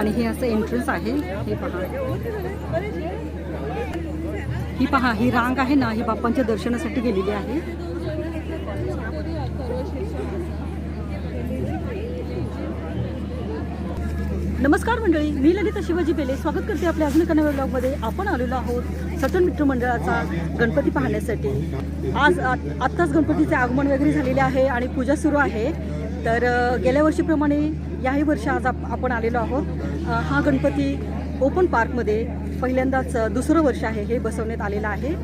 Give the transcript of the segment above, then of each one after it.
आणि हे असं एंट्रन्स आहे. हे पहा. ही पहा ही रांग आहे ना ही बाप्पांच्या दर्शनासाठी गेलेली आहे. नमस्कार मंडळी मी ललिता शिवाजी पेले. स्वागत करते आपल्या अजून एका नव्या ब्लॉगमध्ये आपण आलेलो आहोत सटन मित्र मंडळाचा गणपती पाहण्यासाठी. आज आत्ताच गणपतीचे आगमन वगैरे झालेले आहे आणि पूजा सुरू आहे. तर गेल्या वर्षीप्रमाणे याही वर्षी आज आप- आपण आलेलो आहोत. हा गणपती ओपन पार्कमध्ये पहिल्यांदाच दुसरं वर्ष आहे हे बसवण्यात आलेलं आहे.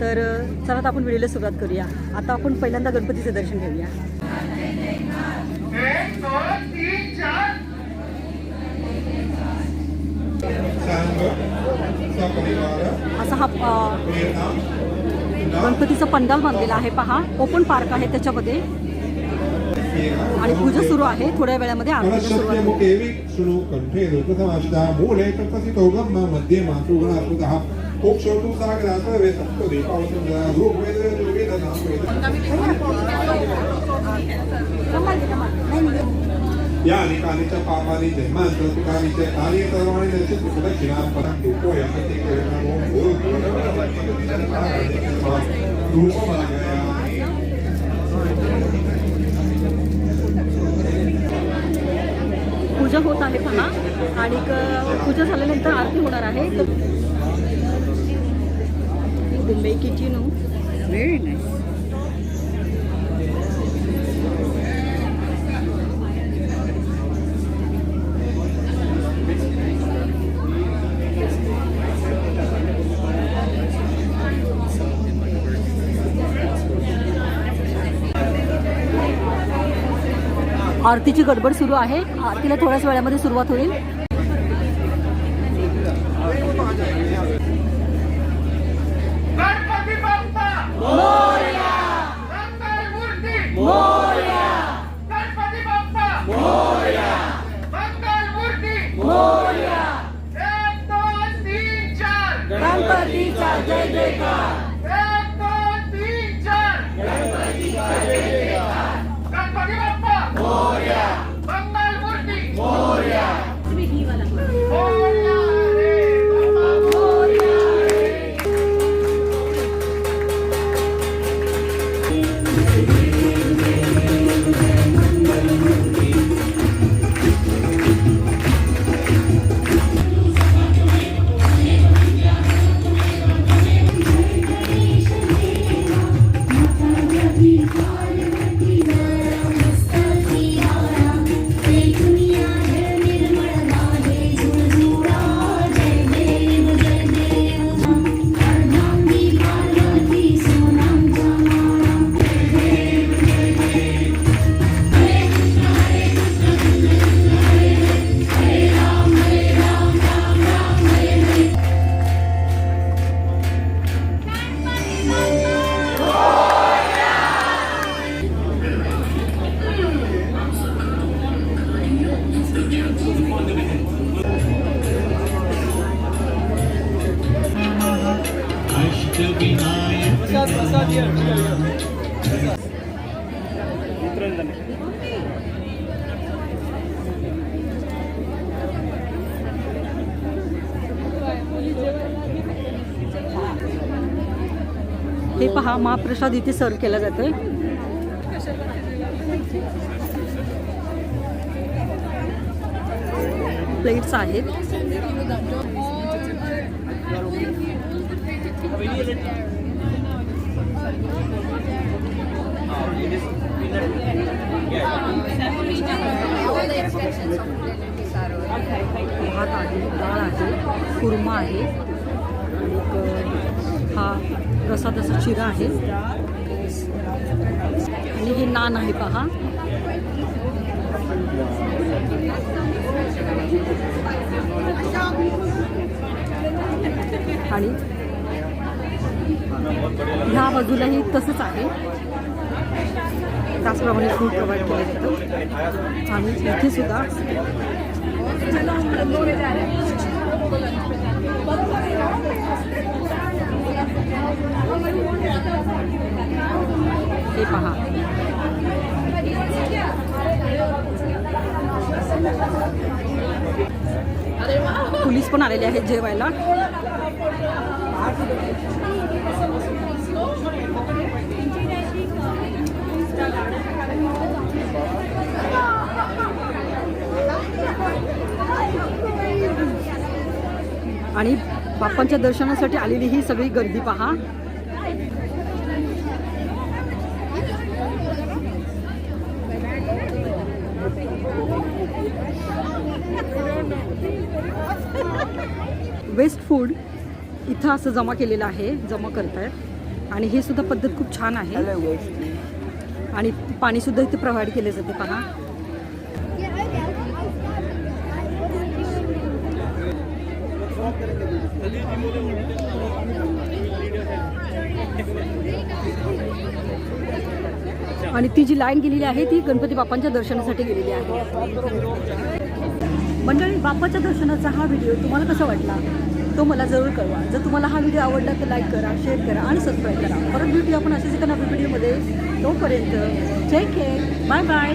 तर चला आता आपण व्हिडिओला सुरुवात करूया. आता आपण पहिल्यांदा गणपतीचं दर्शन घेऊया. असा हा गणपतीचा पंडाल बांधलेला आहे पहा. ओपन पार्क आहे त्याच्यामध्ये. आणि पूजा सुरू आहे. थोड्या वेळामध्ये सुरुवात कंठे मूले मध्ये मातृगणास्पदः सागरासवे सप्तो या अनेकानीच्या पापानी तुकानीचे कार्य यशते प्रेरणा रूप पूजा होत आहे पहा आणि पूजा झाल्यानंतर आरती होणार आहे. मुंबई किचन व्हेरी नाईस आरतीची गडबड सुरू आहे. आरतीला थोड्याच वेळामध्ये सुरुवात होईल. गणपती हे पहा महाप्रसाद इथे सर्व केला जातोय. प्लेट्स आहेत भात आहे डाळ आहे कुर्मा आहे. आणि एक, हा प्रसादाचा चिरा आहे. आणि हे नान आहे पहा. आणि ह्या बाजूलाही तसंच आहे. त्याचप्रमाणे फूड प्रोव्हाइड केलं जातं. आणि इथे सुद्धा हे पहा पोलीस पण आलेले आहेत जेवायला आणि बाप्पांच्या दर्शनासाठी आलेली ही सगळी गर्दी पहा. वेस्ट फूड इथं असं जमा केलेलं आहे जमा करतायत. आणि हे सुद्धा पद्धत खूप छान आहे. आणि पाणीसुद्धा इथे प्रोव्हाइड केले जाते पहा. आणि ती जी लाईन गेलेली आहे ती गणपती बाप्पांच्या दर्शनासाठी गेलेली आहे. मंडळी बाप्पाच्या दर्शनाचा हा व्हिडिओ तुम्हाला कसा वाटला? तो मला जरूर कळवा. जर तुम्हाला हा व्हिडिओ आवडला तर लाईक करा शेअर करा आणि सबस्क्राईब करा. परत भेटूया आपण असेच एका नवीन व्हिडिओमध्ये तोपर्यंत जय केअर बाय बाय